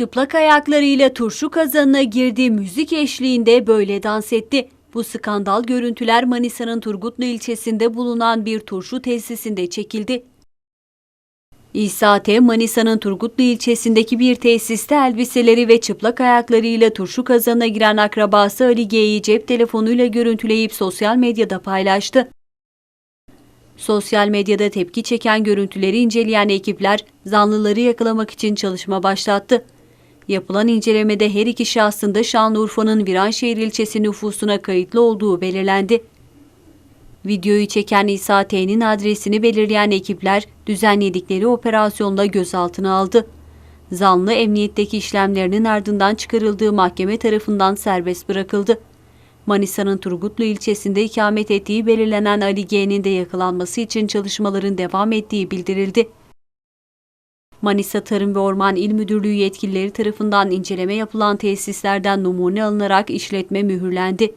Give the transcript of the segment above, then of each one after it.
çıplak ayaklarıyla turşu kazanına girdi, müzik eşliğinde böyle dans etti. Bu skandal görüntüler Manisa'nın Turgutlu ilçesinde bulunan bir turşu tesisinde çekildi. İsa T. Manisa'nın Turgutlu ilçesindeki bir tesiste elbiseleri ve çıplak ayaklarıyla turşu kazanına giren akrabası Ali G'yi cep telefonuyla görüntüleyip sosyal medyada paylaştı. Sosyal medyada tepki çeken görüntüleri inceleyen ekipler zanlıları yakalamak için çalışma başlattı. Yapılan incelemede her iki şahsın da Şanlıurfa'nın Viranşehir ilçesi nüfusuna kayıtlı olduğu belirlendi. Videoyu çeken İsa T'nin adresini belirleyen ekipler düzenledikleri operasyonla gözaltına aldı. Zanlı emniyetteki işlemlerinin ardından çıkarıldığı mahkeme tarafından serbest bırakıldı. Manisa'nın Turgutlu ilçesinde ikamet ettiği belirlenen Ali G'nin de yakalanması için çalışmaların devam ettiği bildirildi. Manisa Tarım ve Orman İl Müdürlüğü yetkilileri tarafından inceleme yapılan tesislerden numune alınarak işletme mühürlendi.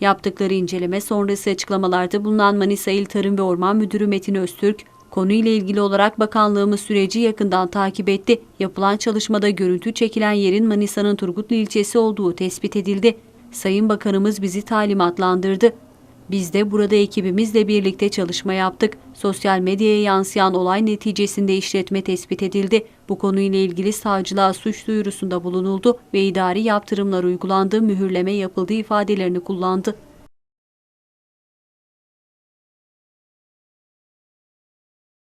Yaptıkları inceleme sonrası açıklamalarda bulunan Manisa İl Tarım ve Orman Müdürü Metin Öztürk, konuyla ilgili olarak bakanlığımız süreci yakından takip etti. Yapılan çalışmada görüntü çekilen yerin Manisa'nın Turgutlu ilçesi olduğu tespit edildi. Sayın Bakanımız bizi talimatlandırdı. Biz de burada ekibimizle birlikte çalışma yaptık. Sosyal medyaya yansıyan olay neticesinde işletme tespit edildi. Bu konuyla ilgili savcılığa suç duyurusunda bulunuldu ve idari yaptırımlar uygulandı, mühürleme yapıldı ifadelerini kullandı.